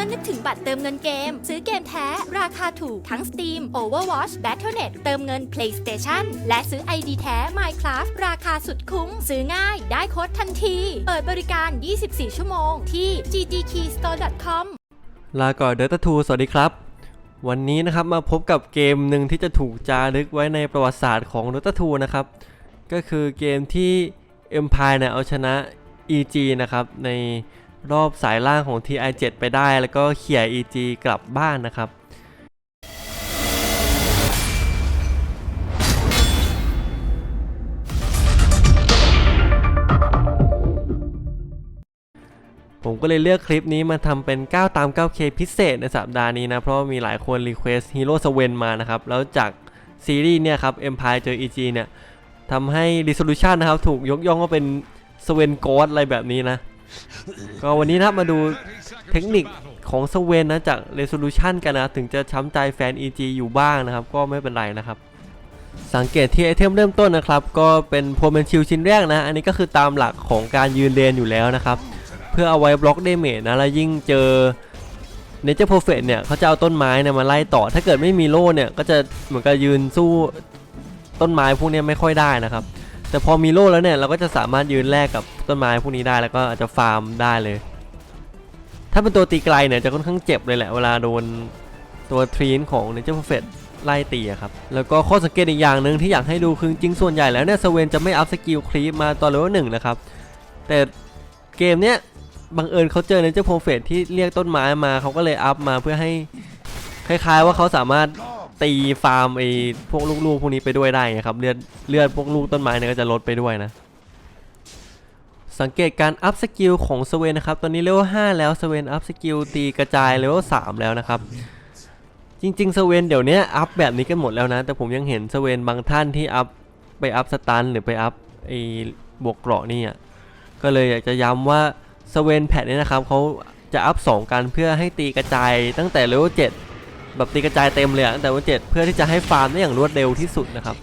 มื่อนึกถึงบัตรเติมเงินเกม ซื้อเกมแท้ ราคาถูกทั้ง Steam Overwatch Battle.net เติมเงิน PlayStation และซื้อ ID แท้ Minecraft ราคาสุดคุ้ม ซื้อง่ายได้โค้ดทันที เปิดบริการ 24 ชั่วโมงที่ gdkeystore.com ลาก่อนเดต้าทูสวัสดีครับ วันนี้นะครับมาพบกับเกมหนึ่งที่จะถูกจารึกไว้ในประวัติศาสตร์ของ Dota 2นะครับ ก็คือเกมที่ Empire เนี่ยเอาชนะ EG นะครับใน รอบสายล่างของ TI7 ไปได้ แล้วก็เขี่ย EG กลับบ้านนะครับผมก็เลยเลือกคลิปนี้มาทำเป็น 9 ตาม 9K พิเศษในสัปดาห์นี้นะ เพราะมีหลายคนรีเควสต์ฮีโร่สเวนมานะครับ แล้วจากซีรีส์เนี่ยครับ Empire เจอ EG เนี่ยทำให้ Resolution นะครับ ถูกยกย่องว่าเป็นสเวนโกดอะไรแบบนี้นะ ก็วันนี้นะมาดูเทคนิคของสเวนนะจาก Resolution กันนะ ถึงจะช้ำใจแฟน EG อยู่บ้างนะครับ ก็ไม่เป็นไรนะครับ สังเกตที่ไอเทมเริ่มต้นนะครับ ก็เป็นโพเมนชิลชิ้นแรกนะ อันนี้ก็คือตามหลักของการยืนเลนอยู่แล้วนะครับ เพื่อเอาไว้บล็อกเดเมจนะ แล้วยิ่งเจอเนเจอร์โปรเฟตเนี่ยเขาจะเอาต้นไม้เนี่ยมาไล่ต่อ ถ้าเกิดไม่มีโล่เนี่ยก็จะเหมือนกับยืนสู้ต้นไม้พวกนี้ไม่ค่อยได้นะครับ แต่พอมีโล่แล้วเนี่ยเราก็จะสามารถยืนแลกกับต้นไม้พวกนี้ได้แล้วก็อาจจะฟาร์มได้เลย ถ้าเป็นตัวตีไกลเนี่ยจะค่อนข้างเจ็บเลยแหละเวลาโดนตัวทรีนของเนเจอร์เฟตไล่ตีครับ แล้วก็ข้อสังเกตอีกอย่างหนึ่งที่อยากให้ดูคือจริงส่วนใหญ่แล้วเนี่ยสเวนจะไม่อัพสกิลคลีปมาตอนเลเวลหนึ่งนะครับ แต่เกมเนี้ยบังเอิญเขาเจอในเจ้าโปรเฟสที่เรียกต้นไม้มาเขาก็เลยอัพมาเพื่อให้คล้ายๆว่าเขาสามารถ ตีฟาร์มไอ้พวกลูกๆพวกนี้ไปด้วยได้ไงครับเลือดเลือดพวกลูกต้นไม้เนี่ยก็จะลดไปด้วยนะ สังเกตการอัพสกิลของสเวนนะครับ ตอนนี้เลเวล5แล้วสเวนอัพสกิลตีกระจายเลเวล3แล้วนะครับ จริงๆสเวนเดี๋ยวนี้อัพแบบนี้กันหมดแล้วนะ แต่ผมยังเห็นสเวนบางท่านที่อัพไปอัพสตันหรือไปอัพไอ้บวกเกราะนี่อะก็เลยอยากจะย้ำว่าสเวนแพดเนี่ยนะครับเขาจะอัพ2กันเพื่อให้ตีกระจายตั้งแต่เลเวล7 แบบตีกระจายเต็มเลยตั้งแต่เลเวล7เพื่อที่จะให้ฟาร์มได้อย่างรวดเร็วที่สุดนะครับ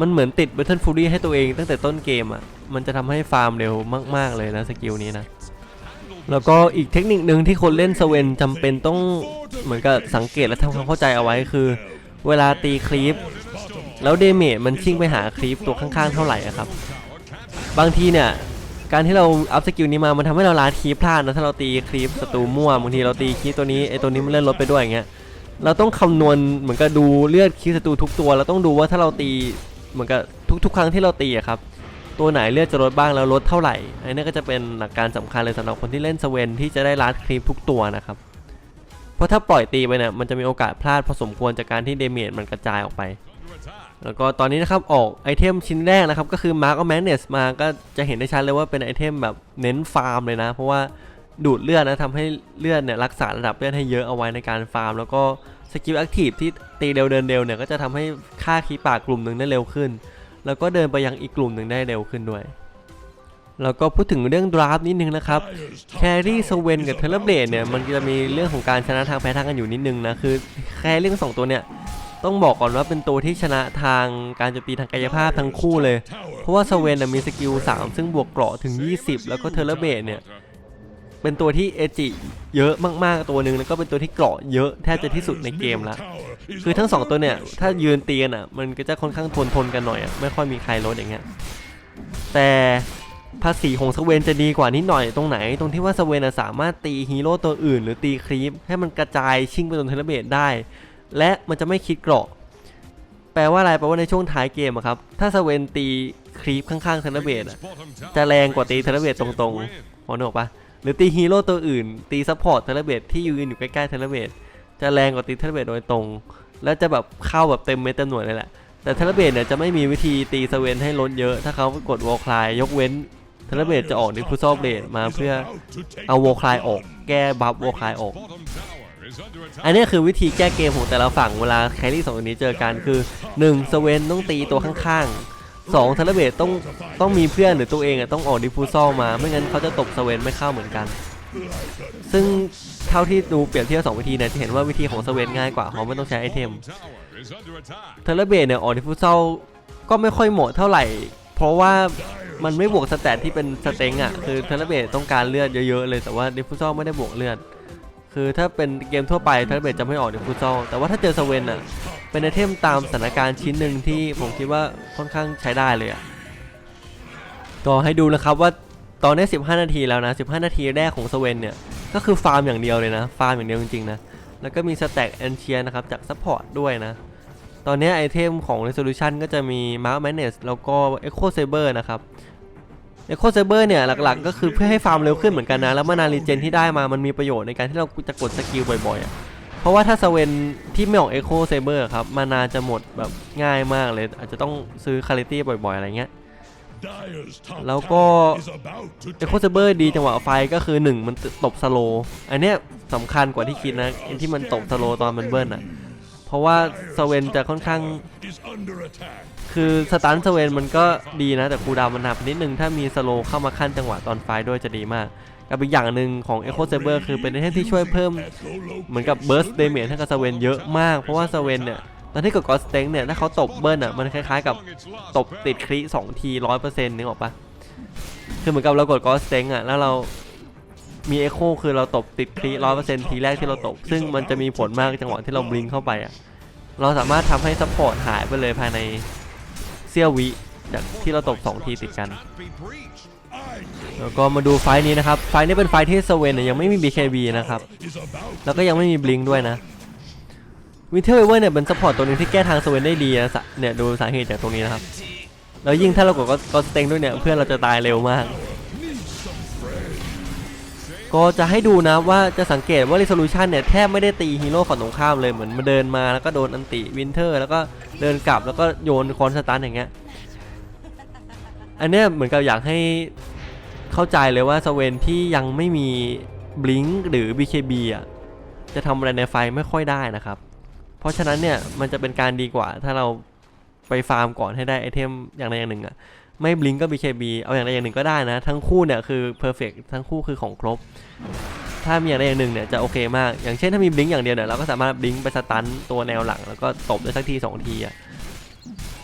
มันเหมือนติดเบ t เทิลฟูรี่ให้ตัวเองตั้งแต่ต้นเกมอะมันจะทำให้ฟาร์มเร็วมาก ๆ เลยนะสกิลนี้นะแล้วก็อีกเทคนิคหนึ่งที่คนเล่นสเวนจำเป็นต้องเหมือนกับสังเกตและทำความเข้าใจเอาไว้คือ เวลาตีคลีปแล้วเดเมจมันชิ่งไปหาคลีปตัวข้างๆเท่าไหร่ครับ บางทีเนี่ย การที่เราอัพสกิลนี้มา มันทำให้เราลาดคีปพลาดนะ ถ้าเราตีคลิปศัตรูมั่ว บางทีเราตีคลีปตัวนี้ไอตัวนี้มันเลื่อนลดไปด้วยอย่างเงี้ย เราต้องคำนวณเหมือนกับดูเลือดคลีปศัตรูทุกตัว เราต้องดูว่าถ้าเราตีเหมือนกับทุก ๆ ครั้งที่เราตีอะครับ ตัวไหนเลือดจะลดบ้างแล้วลดเท่าไหร่ อันนี้ก็จะเป็นหลักการสำคัญเลยสำหรับคนที่เล่นสเวนที่จะได้ลาคลิปทุกตัวนะครับ เพราะถ้าปล่อยตีไปเนี่ย มันจะมีโอกาสพลาดพอสมควรจากการที่เดเมจมันกระจายออกไป แล้วก็ตอนนี้นะครับ ออกไอเทมชิ้นแรกนะครับ ก็คือ Mark of Madness มาก็จะเห็นได้ชัดเลยว่าเป็นไอเทมแบบเน้นฟาร์มเลยนะ เพราะว่าดูดเลือดนะทำให้เลือดเนี่ยรักษาระดับเลือดให้เยอะเอาไว้ในการฟาร์ม แล้วก็สกิลแอคทีฟที่ตีเร็วเดินเร็วเนี่ยก็จะทำให้ฆ่าคีปากกลุ่มหนึ่งได้เร็วขึ้น แล้วก็เดินไปยังอีกกลุ่มหนึ่งได้เร็วขึ้นด้วยแล้วก็พูดถึงเรื่องดราฟนิดนึงนะครับแครี่สเวนกับเทเลเบดเนี่ยมันจะมีเรื่องของการชนะทางแพ้ทางกันอยู่นิดนึงนะคือแครี่ทั้งสองตัวเนี่ย ต้องบอกก่อนว่าเป็นตัวที่ชนะทางการโจมตีทางกายภาพทั้งคู่เลย เพราะว่าสเวนน่ะมีสกิล 3 ซึ่งบวกเกราะถึง 20 แล้วก็เทเลเบตเนี่ย เป็นตัวที่เอจิเยอะมากๆตัวหนึ่งแล้วก็เป็นตัวที่เกราะเยอะแทบจะที่สุดในเกมละคือทั้งสองตัวเนี่ย ถ้ายืนเตีกันอะ มันก็จะค่อนข้างทนทนกันหน่อยอะไม่ค่อยมีใครลดอย่างเงี้ยแต่ภาษีของสเวนจะดีกว่านิดหน่อยตรงไหน ตรงที่ว่าสเวนน่ะสามารถตีฮีโร่ตัวอื่น หรือตีครีปให้มันกระจายชิ่งไปจนเทเลเบตได้ และมันจะไม่คิดเกราะ แปลว่าอะไร แปลว่าในช่วงท้ายเกมอะครับ ถ้าสเวนตีครีปข้างๆเทเลเบตจะแรงกว่าตีเทเลเบตตรงๆพอนึกออกปะหรือตีฮีโร่ตัวอื่น ตีซัพพอร์ตเทเลเบตที่ยืนอยู่ใกล้ๆเทเลเบตจะแรงกว่าตีเทเลเบตโดยตรง แล้วจะแบบเข้าแบบเต็มเม็ดเต็มหน่วยเลยแหละ แต่เทเลเบตเนี่ยจะไม่มีวิธีตีสเวนให้ลดเยอะ ถ้าเขากดวอลคลายยกเว้นเทเลเบตจะออกดิฟูซอลเบดมาเพื่อเอาวอลคลายออก แก้บัฟวอลคลายออก อันนี้คือวิธีแก้เกมของแต่ละฝั่งเวลาแครี่สองตัวนี้เจอกันคือ 1. สเวนต้องตีตัวข้างๆ 2. เทเลเบตต้องต้องมีเพื่อนหรือตัวเองอะต้องออกดิฟูซอลมาไม่งั้นเขาจะตกสเวนไม่เข้าเหมือนกัน ซึ่งเท่าที่ดูเปรียบเทียบสองวิธีเนี่ยจะเห็นว่าวิธีของสเวนง่ายกว่าเพราไม่ต้องใช้ไอเทมเทเลเบตเนี่ยออกดิฟูซอลก็ไม่ค่อยเหมาะเท่าไหร่ เพราะว่ามันไม่บวกสแตทที่เป็นสเต็งอะคือเทเลเบตต้องการเลือดเยอะๆเลยแต่ว่าดิฟูซอลไม่ได้บวกเลือด คือถ้าเป็นเกมทั่วไปเทเลเบตจะไม่ออกในฟุตซอลแต่ว่าถ้าเจอสเวนอะเป็นไอเทมตามสถานการณ์ชิ้นหนึ่งที่ผมคิดว่าค่อนข้างใช้ได้เลยอะก็ให้ดูนะครับว่าตอนนี้ 15 นาทีแล้วนะ 15 นาทีแรกของสเวนเนี่ยก็คือฟาร์มอย่างเดียวเลยนะฟาร์มอย่างเดียวจริงๆนะแล้วก็มีสแต็กแอนเชียนะครับจากซัพพอร์ตด้วยนะตอนนี้ไอเทมของ Resolution ก็จะมี Mark Madness แล้วก็ Echo Saber นะครับ Echo Saber เนี่ยหลักๆ ก็คือเพื่อให้ฟาร์มเร็วขึ้นเหมือนกันนะ แล้วมานารีเจนที่ได้มามันมีประโยชน์ในการที่เราจะกดสกิลบ่อยๆอะเพราะว่าถ้าสเวนที่ไม่ออก Echo Saber ครับ มานาจะหมดแบบง่ายมากเลย อาจจะต้องซื้อคาลิตี้บ่อยๆ อะไรเงี้ยแล้วก็เอโคเซเบอร์ดีจังหวะไฟก็คือ 1 มันตบสโล อันเนี้ยสำคัญกว่าที่คิดนะอที่มันตบสโลตอนมันเบิ้ลอะเพราะว่าสเวนจะค่อนข้าง คือสตันสเวนมันก็ดีนะ แต่คูดาวมันหนักนิดนึง ถ้ามีสโลเข้ามาขั้นจังหวะตอนไฟด้วยจะดีมากกับอีกอย่างหนึ่งของ Echo Saber คือเป็นเทมที่ช่วยเพิ่มเหมือนกับ burst damage ให้กับสเวนเยอะมาก เพราะว่าสเวนเนี่ยตอนที่กดกอสเต็งเนี่ยถ้าเขาตบเบิ้ลอะมันคล้ายๆกับตบติดคริสองทีร้อยเปอร์เซ็นต์นึกออกปะคือเหมือนกับเรากดกอสเต็งอะแล้วเรามีเอโคคือเราตบติดคริร้อยเปอร์เซ็นต์ทีแรกที่เราตบ ซึ่งมันจะมีผลมากจังหวะที่เราบลิงเข้าไปอะ เราสามารถทำให้ซัพพอร์ตหายไปเลยภายใน เสี้ยววิจากที่เราตกสองทีติดกัน แล้วก็มาดูไฟนี้นะครับ ไฟนี้เป็นไฟที่สเวนเนี่ยยังไม่มี BKB นะครับ แล้วก็ยังไม่มีบลิงด้วยนะวินเทอร์เวเวอร์เนี่ยเป็นซัพพอร์ตตัวหนึงที่แก้ทางสเวนได้ดีนะเนี่ยดูสาเหตุจากตรงนี้นะครับ แล้วยิ่งถ้าเรากดก็สเต็งด้วยเนี่ยเพื่อนเราจะตายเร็วมาก ก็จะให้ดูนะว่าจะสังเกตว่า resolution เนี่ยแทบไม่ได้ตีฮีโร่ฝั่งตรงข้ามเลยเหมือนมาเดินมาแล้วก็โดนอันติวินเทอร์แล้วก็เดินกลับแล้วก็โยนคอนสตันอย่างเงี้ยอันเนี้ยเหมือนกับอยากให้เข้าใจเลยว่าสเวนที่ยังไม่มีบลิงหรือ BKB อะจะทำอะไรในไฟไม่ค่อยได้นะครับ เพราะฉะนั้นเนี่ยมันจะเป็นการดีกว่าถ้าเราไปฟาร์มก่อนให้ได้ไอเทมอย่างใดอย่างหนึ่งอะ ไม่บลิงก็ BKB เอาอย่างใดอย่างหนึ่งก็ได้นะ ทั้งคู่เนี่ยคือเพอร์เฟกทั้งคู่คือของครบ ถ้ามีอย่างใดอย่างหนึ่งเนี่ยจะโอเคมาก อย่างเช่นถ้ามีบลิงอย่างเดียวเนี่ยเราก็สามารถบลิงไปสตันตัวแนวหลัง แล้วก็ตบได้สักทีสองทีอะ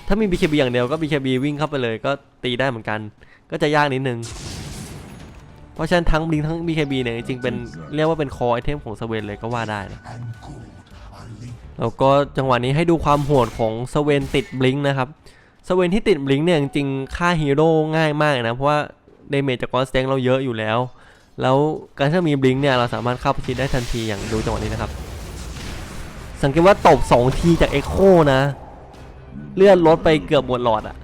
ถ้ามี BKB อย่างเดียวก็ BKB วิ่งเข้าไปเลยก็ตีได้เหมือนกัน ก็จะยากนิดนึงเพราะฉะนั้นทั้งบลิงทั้ง BKB เนี่ยจริงๆเป็นเรียกว่าเป็นคอไอเทมของสเวนเลยก็ว่าได้นะแล้วก็จังหวะนี้ให้ดูความโหดของสเวนติดบลิงนะครับ สเวนที่ติดบลิงเนี่ยจริงๆฆ่าฮีโร่ง่ายมากนะ เพราะว่าเดเมจจากกอนสเต็งเราเยอะอยู่แล้ว แล้วการที่มีบลิงเนี่ยเราสามารถเข้าไปชิดได้ทันทีอย่างดูจังหวะนี้นะครับ สังเกตว่าตบ 2 ทีจากเอ็กโคนะ เลือดลดไปเกือบหมดหลอดอะ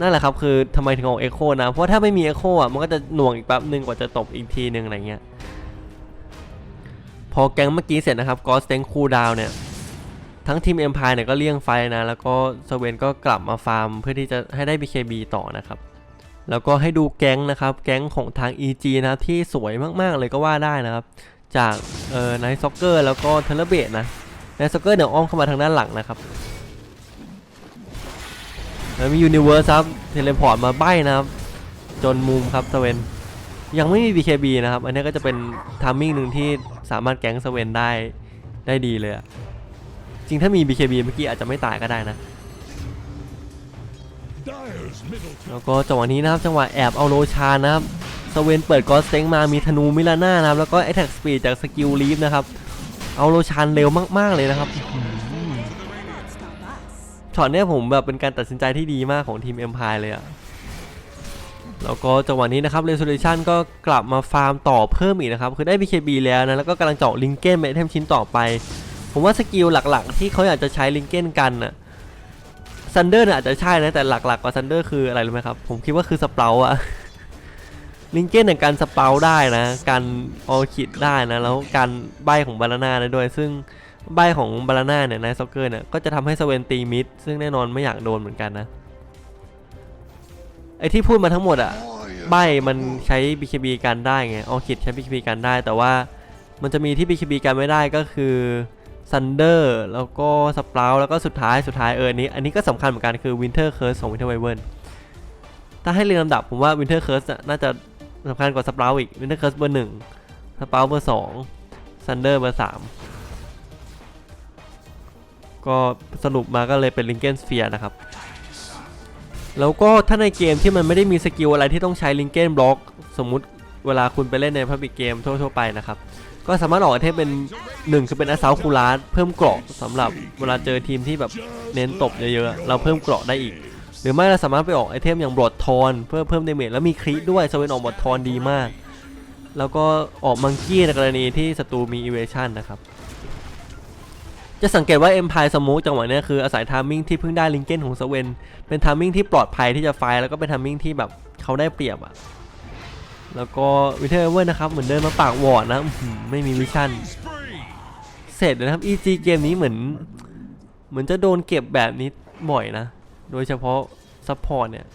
นั่นแหละครับคือทำไมถึงเอาเอ็กโคนะ เพราะถ้าไม่มีเอ็กโคอะมันก็จะหน่วงอีกแป๊บหนึ่งกว่าจะตบอีกทีหนึ่งอะไรเงี้ยพอแก๊งเมื่อกี้เสร็จนะครับกอสเต็งคูดาวเนี่ย ทั้งทีมเอ็มพายเนี่ยก็เลี่ยงไฟนะ แล้วก็สเวนก็กลับมาฟาร์มเพื่อที่จะให้ได้ BKB ต่อนะครับ แล้วก็ให้ดูแก๊งนะครับ แก๊งของทาง EG นะที่สวยมากๆเลยก็ว่าได้นะครับ จากเอ่อไนซ็อกเกอร์แล้วก็เทเลเบตนะไนซ็อกเกอร์เดี๋ยวอ้อมเข้ามาทางด้านหลังนะครับแล้วมียูนิเวอร์สครับเทเลพอร์ตมาใบ้นะครับ จนมุมครับสเวนยังไม่มี BKB นะครับ อันนี้ก็จะเป็นทามมิ่งหนึ่งที่สามารถแก๊งสเวนได้ได้ดีเลยอะ จริงถ้ามี BKB เมื่อกี้อาจจะไม่ตายก็ได้นะ แล้วก็จังหวะนี้นะครับจังหวะแอบเอาโลชานะครับสเวนเปิดกอสเต็งมามีธนูมิลาน่านะครับแล้วก็ Attack Speed จากสกิลลีฟนะครับเอาโลชานเร็วมากๆเลยนะครับช็อตเนี้ยผมแบบเป็นการตัดสินใจที่ดีมากของทีม Empire เลยอะแล้วก็จังหวะนี้นะครับ Resolution ก็กลับมาฟาร์มต่อเพิ่มอีกนะครับ คือได้ BKB แล้วนะ แล้วก็กำลังเจาะลิงเก้นเป็นไอเทมชิ้นต่อไป ผมว่าสกิลหลักๆ ที่เขาอยากจะใช้ลิงเก้นกันน่ะซันเดอร์น่ะอาจจะใช่นะแต่หลักๆกว่าซันเดอร์คืออะไรรู้ไหมครับ ผมคิดว่าคือสเปราอะลิงเก้นเนี่ยการสเปราได้นะ การออคิดได้นะ แล้วการใบของบานาน่าได้ด้วย ซึ่งใบของบานาน่าเนี่ยในซ็อกเกอร์เนี่ยก็จะทำให้สเวนตีมิด ซึ่งแน่นอนไม่อยากโดนเหมือนกันนะ ไอที่พูดมาทั้งหมดอะใบมันใช้ BKB กันได้ไงออคิดใช้ BKB กันได้ แต่ว่ามันจะมีที่ BKB กันไม่ได้ก็คือ ซันเดอร์แล้วก็สปราวแล้วก็สุดท้ายสุดท้ายเอออนนี้อันนี้ก็สำคัญเหมือนกันคือวินเทอร์เคิร์สของวินเทอร์ไวเวิร์ถ้าให้เรียงลำดับผมว่าวินเทอร์เคิร์สน่าจะสำคัญกว่าสปราวอีกวินเทอร์เคิร์สเบอร์หนึ่งสปราวเบอร์สองซันเดอร์เบอร์สามก็สรุปมาก็เลยเป็นลิงเกนสเฟียร์นะครับ แล้วก็ถ้าในเกมที่มันไม่ได้มีสกิลอะไรที่ต้องใช้ลิงเกนบล็อกสมมุติเวลาคุณไปเล่นในพับบิกเกมทั่วๆไปนะครับ ก็สามารถออกไอเทมเป็นหนึ่งคือเป็น a s ซ u คูลาสเพิ่มเกราะสำหรับเวลาเจอทีมที่แบบเน้นตบเยอะๆเราเพิ่มเกราะได้อีก หรือไม่เราสามารถไปออกไอเทมอย่างบลอดทอนเพื่อเพิ่มเดเมจแล้วมีคริด้วยสเวนออกบลอดทอนดีมาก แล้วก็ออกมังกี้ในกรณีที่ศัตรูมีอีเวชั่นนะครับจะสังเกตว่า Empire Smoke จังหวะนี้คืออาศัยทามมิ่งที่เพิ่งได้ลิงเกนของสเวน เป็นทามมิ่งที่ปลอดภัยที่จะไฟแล้วก็เป็นทามมิ่งที่แบบเขาได้เปรียบอะ แล้วก็วิเทอร์เวอร์นะครับเหมือนเดินมาปากวอร์ดนะไม่มีวิชั่นเสร็จเลยนะครับ EG เกมนี้เหมือน เหมือนจะโดนเก็บแบบนี้บ่อยนะ โดยเฉพาะซัพพอร์ตเนี่ย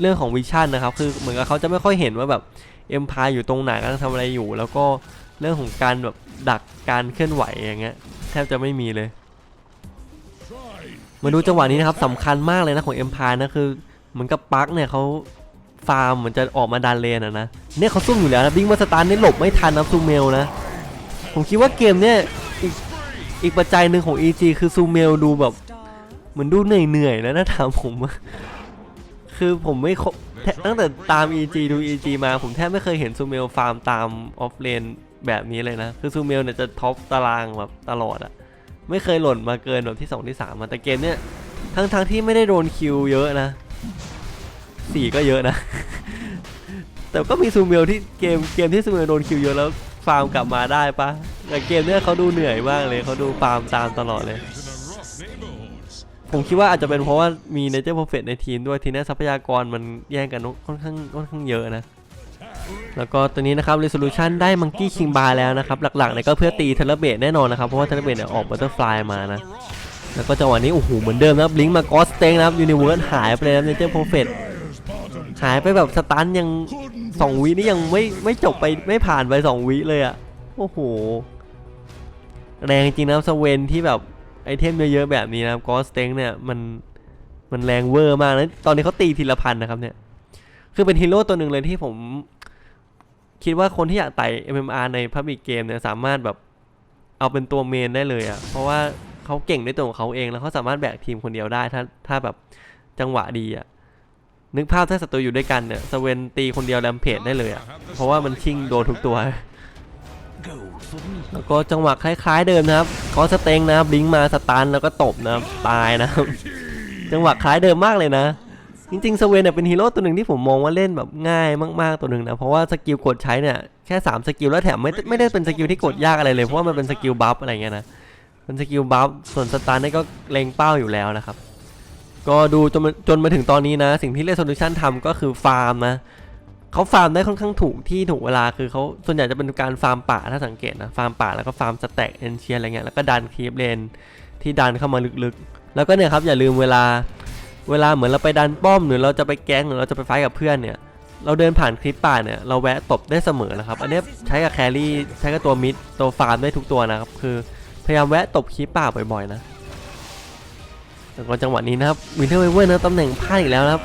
เรื่องของวิชั่นนะครับ คือเหมือนกับเขาจะไม่ค่อยเห็นว่าแบบเอ็มพายอยู่ตรงไหนกำลังทำอะไรอยู่ แล้วก็เรื่องของการแบบดักการเคลื่อนไหวอย่างเงี้ยแทบจะไม่มีเลย มาดูจังหวะนี้นะครับสำคัญมากเลยนะของเอ็มพายนะคือเหมือนกับปาร์คเนี่ยเขา ฟาร์มเหมือนจะออกมาดันเลนอะนะเนี่ยเขาซุ่มอยู่แล้วนะบิงมาสตาร์นี่หลบไม่ทันนะซูเมลนะ ผมคิดว่าเกมเนี่ยอีกอีกปัจจัยหนึ่งของ EG คือซูเมลดูแบบเหมือนดูเหนื่อยๆนะถ้าถามผมคือผมไม่ตั้งแต่ตาม EG ดู EG มาผมแทบไม่เคยเห็นซูเมลฟาร์มตามออฟเลนแบบนี้เลยนะ คือซูเมลเนี่ยจะท็อปตารางแบบตลอดอะไม่เคยหล่นมาเกินแบบที่ 2 ที่ 3มาแต่เกมเนี่ยทั้งทั้งที่ไม่ได้โดนคิวเยอะนะ สี่ก็เยอะนะ แต่ก็มีซูเมลที่เกมเกมที่ซูเมลโดนคิวเยอะแล้วฟาร์มกลับมาได้ปะแต่เกมเนี่ยเขาดูเหนื่อยมากเลยเขาดูฟาร์มตามตลอดเลย ผมคิดว่าอาจจะเป็นเพราะว่ามีเนเจอร์ r f เฟ t ในทีมด้วยทีนี้ทรัพยากรมันแย่งกันค่อนข้างค่อนข้างเยอะนะแล้วก็ตัวนี้นะครับ resolution ได้ monkey king bar แล้วนะครับ หลักๆเนี่ยก็เพื่อตีเทเลเบตแน่นอนนะครับ เพราะว่าเทเลเบตเนี่ยออก butterfly มานะ แล้วก็จังหวะนี้โอ้โหเหมือนเดิมนะบลิงมากอสเต็งนะครับ universe หายไปเลยนะเนเจอร์ r f เฟ t Dyer's bottom หายไปแบบสตันยังสองวินี่ยังไม่ไม่จบไปไม่ผ่านไปสองวิเลยอะโอ้โห แรงจริงนะสเวนที่แบบไอเทมเยอะๆแบบนี้นะครับกอสเต็งเนี่ยมันมันแรงเวอร์มากนะตอนนี้เขาตีทีละพันนะครับเนี่ย คือเป็นฮีโร่ตัวหนึ่งเลยที่ผม คิดว่าคนที่อยากไต่ MMR ใน Public Game เนี่ยสามารถแบบเอาเป็นตัวเมนได้เลยอะ่ะ เพราะว่าเขาเก่งในตัวของเขาเองแล้วเขาสามารถแบกทีมคนเดียวได้ถ้าถ้าแบบจังหวะดีอะ่ะ นึกภาพถ้าศัตรูอยู่ด้วยกันเนี่ยสเวนตีคนเดียวแรมเพจได้เลยอะ่ะ เพราะว่ามันชิงโดนทุกตัว แล้วก็จังหวะคล้ายๆเดิมนะครับก็สเต็งนะครับลิงก์มาสตันแล้วก็ตบนะครับตายนะครับ จังหวะคล้ายเดิมมากเลยนะ จริงๆสเวนเนี่ยเป็นฮีโร่ตัวหนึ่งที่ผมมองว่าเล่นแบบง่ายมากๆตัวหนึ่งนะ เพราะว่าสกิลกดใช้เนี่ยแค่ 3 สกิลแล้วแถมไม่ไม่ได้เป็นสกิลที่กดยากอะไรเลยเพราะว่ามันเป็นสกิลบัฟอะไรเงี้ยนะเป็นสกิลบัฟส่วนสตาร์นี่ก็เล็งเป้าอยู่แล้วนะครับ ก็ดูจนมาจนมาถึงตอนนี้นะ สิ่งที่เล s โซลูชันทำก็คือฟาร์มนะเขาฟาร์มได้ค่อนข้างถูกที่ถูกเวลาคือเขาส่วนใหญ่จะเป็นการฟาร์มป่าถ้าสังเกตนะฟาร์มป่าแล้วก็ฟาร์มสแต็กเอนเชียอะไรเงี้ยแล้วก็ดันคีบเลนที่ดันเข้ามาลึกๆ แล้วก็เนี่ยครับอย่าลืมเวลาเวลาเหมือนเราไปดันป้อมหรือเราจะไปแก๊งหรือเราจะไปไฟกับเพื่อนเนี่ย เราเดินผ่านคลิปป่าเนี่ยเราแวะตบได้เสมอนะครับอันนี้ใช้กับแครี่ใช้กับตัวมิดตัวฟาร์มได้ทุกตัวนะครับคือพยายามแวะตบคลิปป่าบ่อยๆนะ แล้วก็จังหวะนี้นะครับวินเทอร์เวเวอร์นะตำแหน่งพลาดอีกแล้วนะครับ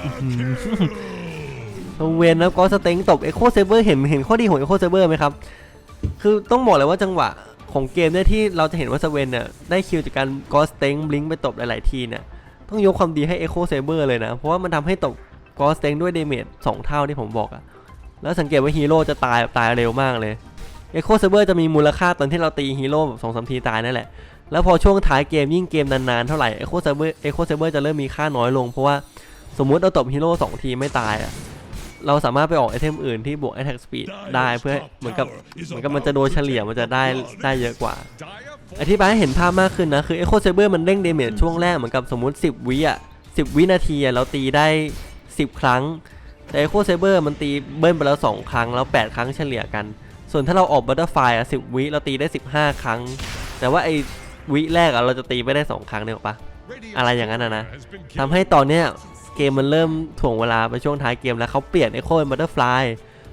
เวนแล้วก็สเต็งตบเอโคเซเบอร์เห็นเห็นข้อดีของเอโคเซเบอร์ไหมครับ คือต้องบอกเลยว่าจังหวะของเกมเนี่ยที่เราจะเห็นว่าสเวนเนี่ยได้คิวจากการก็สเต็งบลิงไปตบหลาย ๆ ทีเนี่ยต้องยกความดีให้ Echo Saber เลยนะ เพราะว่ามันทำให้ตกกอสเต็งด้วยเดเมจ2เท่าที่ผมบอกอะแล้วสังเกตว่าฮีโร่จะตายแบบตายเร็วมากเลย Echo Saber จะมีมูลค่าตอนที่เราตีฮีโร่แบบสองสามทีตายนั่นแหละ แล้วพอช่วงท้ายเกมยิ่งเกมนานๆเท่าไหร่ Echo Saber Echo Saber จะเริ่มมีค่าน้อยลง เพราะว่าสมมุติเราตบฮีโร่สองทีไม่ตายอะเราสามารถไปออกไอเทมอื่นที่บวก attack speed ได้เพื่อเหมือนกับเหมือนกับมันจะโดนเฉลี่ยมันจะได้ได้เยอะกว่าอธิบายให้เห็นภาพมากขึ้นนะ คือ Echo Saber มันเร่งเดเมจช่วงแรกเหมือนกับสมมุติ 10 วิอะ10 วินาทีเราตีได้ 10 ครั้ง แต่ Echo Saber มันตีเบิ้ลไปแล้ว 2 ครั้ง แล้ว 8 ครั้งเฉลี่ยกัน ส่วนถ้าเราออก Butterfly อะ10 วิเราตีได้ 15 ครั้ง แต่ว่าไอ วิแรกอะเราจะตีไม่ได้ 2 ครั้งเนี่ยหรอกปะ Radiant's อะไรอย่างนั้นอะนะ has been ทำให้ตอนเนี้ยเกมมันเริ่มถ่วงเวลาไปช่วงท้ายเกมแล้วเขาเปลี่ยน Echo เป็น Butterfly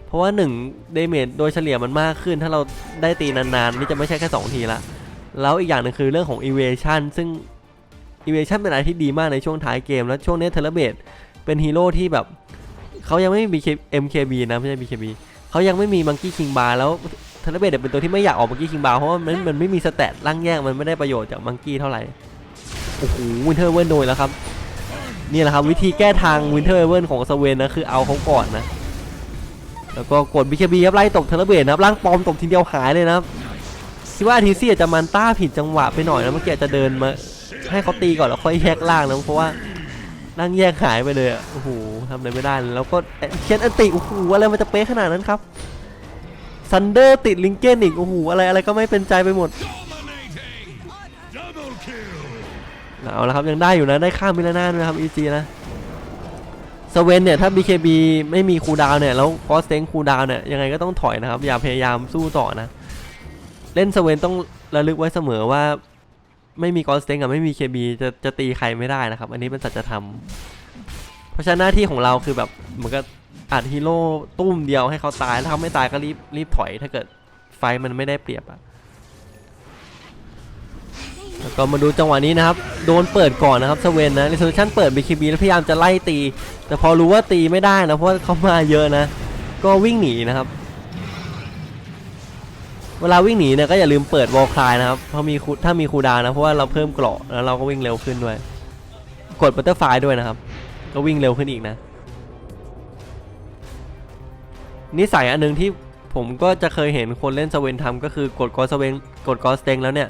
เพราะว่า1เดเมจโดยเฉลี่ยมันมากขึ้น ถ้าเราได้ตีนานๆนี่จะไม่ใช่แค่ 2 ทีละแล้วอีกอย่างหนึงคือเรื่องของ evasion ซึ่ง evasion เป็นอะไรที่ดีมากในช่วงท้ายเกม แล้วช่วงนี้เทเลเบตเป็นฮีโร่ที่แบบเขายังไม่มี BK- MKB นะไม่ใช่ BKB เขายังไม่มี Monkey King Bar แล้ว เทเลเบตเป็นตัวที่ไม่อยากออก Monkey King Bar เพราะว่ามันมันไม่มีสแตทร่างแยกมันไม่ได้ประโยชน์จาก Monkey เท่าไหร่โอ้โหวินเทอร์เวิร์นโดนแล้วครับนี่แหละครับวิธีแก้ทางวินเทอร์เวิร์นของสเวนนะคือเอาเขาก่อนนะแล้วก็กด BKB ครับไล่ตบเทเลเบตนะครับร่างปลอมตบทีเดียวหายเลยนะครับคิดว่าอาทีซี่อาจจะมันต้าผิดจังหวะไปหน่อยนะเมื่อกี้อาจจะเดินมาให้เขาตีก่อนแล้วค่อยแยกล่างนะเพราะว่าร่างแยกหายไปเลยอะโอ้โหทำอะไรไม่ได้เลยแล้วก็เคียนอันติโอ้โหอะไรมันจะเป๊ะขนาดนั้นครับ ซันเดอร์ติดลิงเกนอีก โอ้โห อะไรอะไรก็ไม่เป็นใจไปหมด เอาละครับ ยังได้อยู่นะ ได้ข้ามมิลาน่าด้วยนะครับ EG นะสเวนเนี่ย ถ้า BKB ไม่มีคูดาวเนี่ย แล้วก็สเต็งคูดาวเนี่ย ยังไงก็ต้องถอยนะครับ อย่าพยายามสู้ต่อนะ เล่นสเวนต้องระลึกไว้เสมอว่าไม่มีกอสเต็งกับไม่มี KB จะจะตีใครไม่ได้นะครับ อันนี้เป็นสัจธรรม เพราะฉะนั้นหน้าที่ของเราคือแบบเหมือนกับ อัดฮีโร่ตุ้มเดียวให้เขาตายแล้วเขาไม่ตายก็รีบรีบถอยถ้าเกิดไฟมันไม่ได้เปรียบอะแล้วก็มาดูจังหวะนี้นะครับ โดนเปิดก่อนนะครับสเวนนะ resolution เปิด BKB แล้วพยายามจะไล่ตี แต่พอรู้ว่าตีไม่ได้นะ เพราะเขามาเยอะนะ ก็วิ่งหนีนะครับ เวลาวิ่งหนีเนี่ยก็อย่าลืมเปิดวอลคลายนะครับเพราะมีคูถ้ามีคูดาวน์นะ เพราะว่าเราเพิ่มเกราะแล้วเราก็วิ่งเร็วขึ้นด้วย กดบัตเตอร์ไฟด้วยนะครับ ก็วิ่งเร็วขึ้นอีกนะ นิสัยอันหนึงที่ผมก็จะเคยเห็นคนเล่นสเวนทำก็คือกดกอสเวนกดกอสเต็งแล้วเนี่ย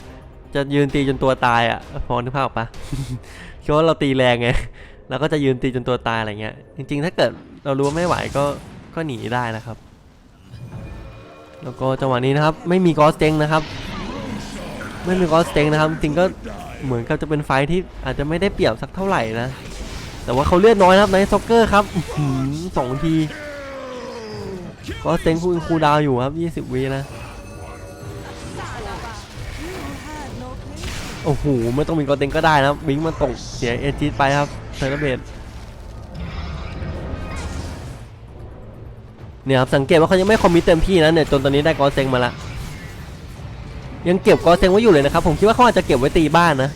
จะยืนตีจนตัวตายอะพอนึกภาพออกปะคิดว่าเราตีแรงไงเราก็จะยืนตีจนตัวตายอะไรเงี้ย จริง ๆ ถ้าเกิดเรารู้ว่าไม่ไหวก็ก็หนีได้นะครับ แล้วก็จังหวะนี้นะครับ ไม่มีกอสเต็งนะครับ ไม่มีกอสเต็งนะครับ จริงก็เหมือนกับจะเป็นไฟที่อาจจะไม่ได้เปรียบสักเท่าไหร่นะ แต่ว่าเขาเลือดน้อยนะครับในซ็อกเกอร์ครับสองที กอสเต็งคูคูดาวอยู่ครับ 20วินะ โอ้โห ไม่ต้องมีกอเต็งก็ได้นะครับบิงมันตกเสียเอจิตไปครับเซอร์เบดเนี่ยครับ สังเกตว่าเขายังไม่คอมมิตเต็มที่นะเนี่ยจนตอนนี้ได้กอเซ็งมาละ ยังเก็บกอเซ็งไว้อยู่เลยนะครับ ผมคิดว่าเขาอาจจะเก็บไว้ตีบ้านนะ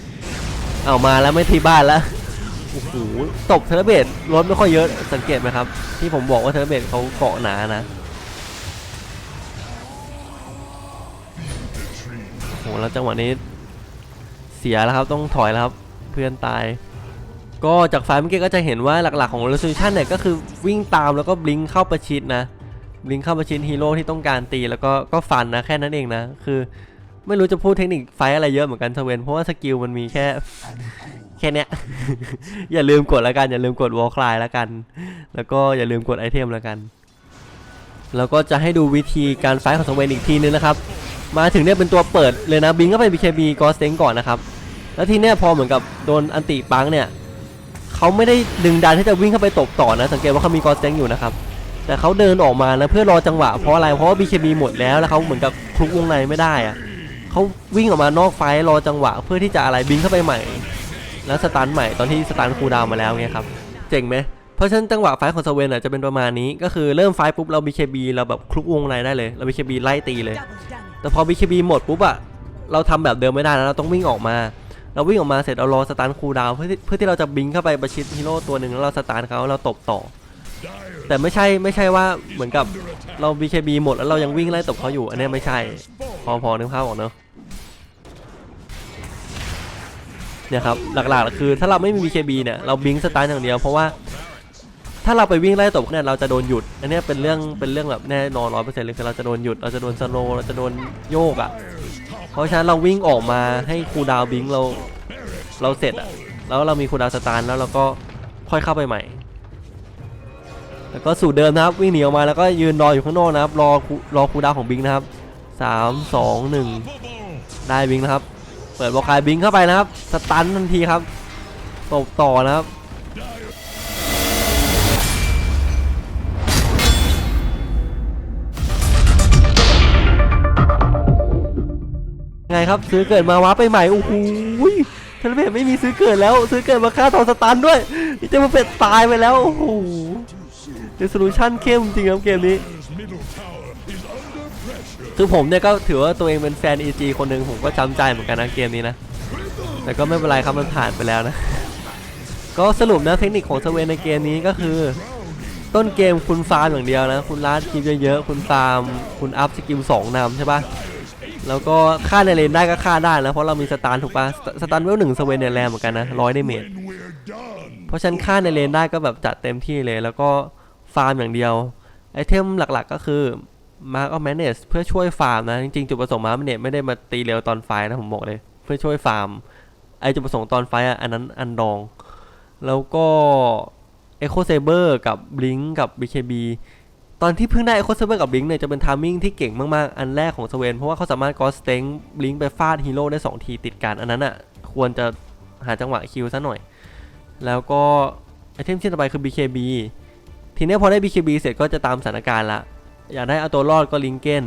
เอามาแล้วไม่ตีบ้านแล้วโอ้โหตบเทอร์เบดรถไม่ค่อยเยอะสังเกตไหมครับ ที่ผมบอกว่าเทอร์เบดเขาเกาะหนานะ แล้วจังหวะนี้เสียแล้วครับต้องถอยแล้วครับเพื่อนตาย ก็จากไฟล์เมื่อกี้ก็จะเห็นว่าหลักๆของ resolution เนี่ยก็คือวิ่งตามแล้วก็บลิงเข้าประชิดนะบลิงเข้าประชิดฮีโร่ที่ต้องการตีแล้วก็ก็ฟันนะแค่นั้นเองนะ คือไม่รู้จะพูดเทคนิคไฟอะไรเยอะเหมือนกันเทเวนเพราะว่าสกิลมันมีแค่แค่เนี้ย อย่าลืมกดแล้วกันอย่าลืมกดวอลคลายแล้วกัน แล้วก็อย่าลืมกดไอเทมแล้วกัน แล้วก็จะให้ดูวิธีการไฟของสเวนอีกทีนึงนะครับ มาถึงเนี่ยเป็นตัวเปิดเลยนะบิงก็ไป BKB กอสเต็งก่อนนะครับ แล้วทีเนี้ยพอเหมือนกับโดนอันติปังเนี่ยเขาไม่ได้ดึงดันที่จะวิ่งเข้าไปตบต่อนะ สังเกตว่าเขามีกอสเต็งอยู่นะครับแต่เขาเดินออกมานะเพื่อรอจังหวะเพราะอะไรเพราะว่า BKB หมดแล้วแล้วเขาเหมือนกับคลุกวงในไม่ได้อะเขาวิ่งออกมานอกไฟรอจังหวะเพื่อที่จะอะไรบิงเข้าไปใหม่ แล้วสตาร์ทใหม่ตอนที่สตาร์ทคูดาวมาแล้วไงครับเจ๋งไหมเพราะฉะนั้นจังหวะไฟของสเวนอะจะเป็นประมาณนี้ ก็คือเริ่มไฟปุ๊บเรา BKB เราแบบคลุกวงในได้เลยเรา BKB ไล่ตีเลย แต่พอ BKB หมดปุ๊บอะเราทำแบบเดิมไม่ได้นะเราต้องวิ่งออกมา เราวิ่งออกมาเสร็จเรารอสตาร์ทคูลดาวเพื่อเพื่อที่เราจะบิงเข้าไปประชิดฮีโร่ตัวหนึ่งแล้วเราสตาร์ทเขาเราตบต่อ แต่ไม่ใช่ไม่ใช่ว่าเหมือนกับเรา BKB หมดแล้วเรายังวิ่งไล่ตบเขาอยู่ อันนี้ไม่ใช่ พอพอนึกภาพออกเนอะเนี่ยครับหลักๆคือถ้าเราไม่มี BKB เนี่ยเราบิงสตาร์ทอย่างเดียวเพราะว่า ถ้าเราไปวิ่งไล่ตบเขาเนี่ยเราจะโดนหยุด อันนี้เป็นเรื่องเป็นเรื่องแบบแน่นอนร้อยเปอร์เซ็นต์เลยคือเราจะโดนหยุดเราจะโดนสโลเราจะโดนโยกอะ เพราะฉะนั้นเราวิ่งออกมาให้คูดาวบิงเราเราเสร็จอะแล้วเรามีคูดาวสตาร์แล้วเราก็ค่อยเข้าไปใหม่ แล้วก็สูตรเดิมนะครับวิ่งหนีออกมาแล้วก็ยืนรออยู่ข้างนอกนะครับรอรอคูดาวของบิงนะครับสามสองหนึ่งได้บิงนะครับ เปิดบอลคายบิงเข้าไปนะครับสตันทันทีครับตบต่อนะครับ ครับ ซื้อเกิดมาว้าไปใหม่โอ้โหเทเลเบตไม่มีซื้อเกิดแล้ว ซื้อเกิดมาฆ่าทอสตันด้วยนี่จะมาเป็ดตายไปแล้วโอ้โหเดสโลูชั่นเข้มจริงครับเกมนี้คือผมเนี่ยก็ถือว่าตัวเองเป็นแฟน EG คนหนึ่งผมก็จำใจเหมือนกันนะเกมนี้นะ แต่ก็ไม่เป็นไรครับมันผ่านไปแล้วนะ ก็สรุปนะเทคนิคของสเวนในเกมนี้ก็คือ ต้นเกมคุณฟาร์มอย่างเดียวนะ คุณลาดคลิปเยอะๆ คุณฟาร์ม คุณอัพสกิล2นำใช่ปะ แล้วก็ฆ่าในเลนได้ก็ฆ่าได้นะเพราะเรามีสตาร์ถูกปะสตาร์เวลหนึ่งสเวนเนแรงเหมือนกันนะร้อยได้เมจเพราะฉันฆ่าในเลนได้ก็แบบจัดเต็มที่เลย แล้วก็ฟาร์มอย่างเดียวไอเทมหลักๆก็คือ Mark of Madness เพื่อช่วยฟาร์มนะ จริงๆ จุดประสงค์ Mark of Madness ไม่ได้มาตีเร็วตอนไฟนะผมบอกเลย เพื่อช่วยฟาร์ม ไอจุดประสงค์ตอนไฟอะอันนั้นอันดอง แล้วก็ Echo Saber กับ Blink กับ BKB ตอนที่เพิ่งได้ Echo Saber กับ Blink เนี่ยจะเป็นทามมิ่งที่เก่งมากๆ อันแรกของสเวนเพราะว่าเขาสามารถ Ghost Tank Blink ไปฟาดฮีโร่ได้ 2 ทีติดกันอันนั้นอะควรจะหาจังหวะคิวซะหน่อย แล้วก็ไอเทมชิ้นต่อไปคือ BKB ทีนี้พอได้ BKB เสร็จก็จะตามสถานการณ์ละ อยากได้เอาตัวรอดก็ลิงเกน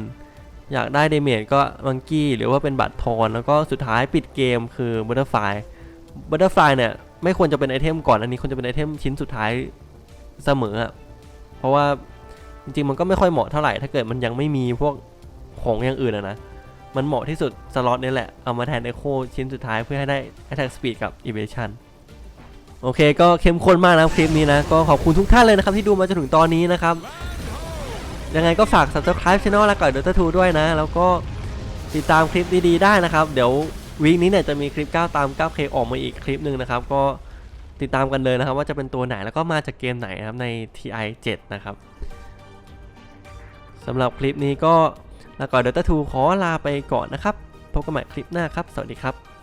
อยากได้เดเมจก็มังกี้หรือว่าเป็นบัตรทอน แล้วก็สุดท้ายปิดเกมคือบัตเตอร์ไฟบัตเตอร์ไฟเนี่ยไม่ควรจะเป็นไอเทมก่อนอันนี้ควรจะเป็นไอเทมชิ้นสุดท้ายเสมอเพราะว่า จริงๆ มันก็ไม่ค่อยเหมาะเท่าไหร่ถ้าเกิดมันยังไม่มีพวกของอย่างอื่นอะนะ มันเหมาะที่สุดสล็อตนี้แหละ เอามาแทนเอโคชิ้นสุดท้ายเพื่อให้ได้ attack speed กับ evasion โอเคก็เข้มข้นมากนะคลิปนี้นะ ก็ขอบคุณทุกท่านเลยนะครับที่ดูมาจนถึงตอนนี้นะครับ ยังไงก็ฝาก subscribe channel และก่อย Dota 2ด้วยนะ แล้วก็ติดตามคลิปดีๆได้นะครับ เดี๋ยววีคนี้เนี่ยจะมีคลิป 9 ตาม 9K ออกมาอีกคลิปหนึ่งนะครับ ก็ติดตามกันเลยนะครับ ว่าจะเป็นตัวไหนแล้วก็มาจากเกมไหนนะครับใน TI 7 นะครับ สำหรับคลิปนี้ก็และก่อย Dota 2ขอลาไปก่อนนะครับพบกันใหม่คลิปหน้าครับ สวัสดีครับ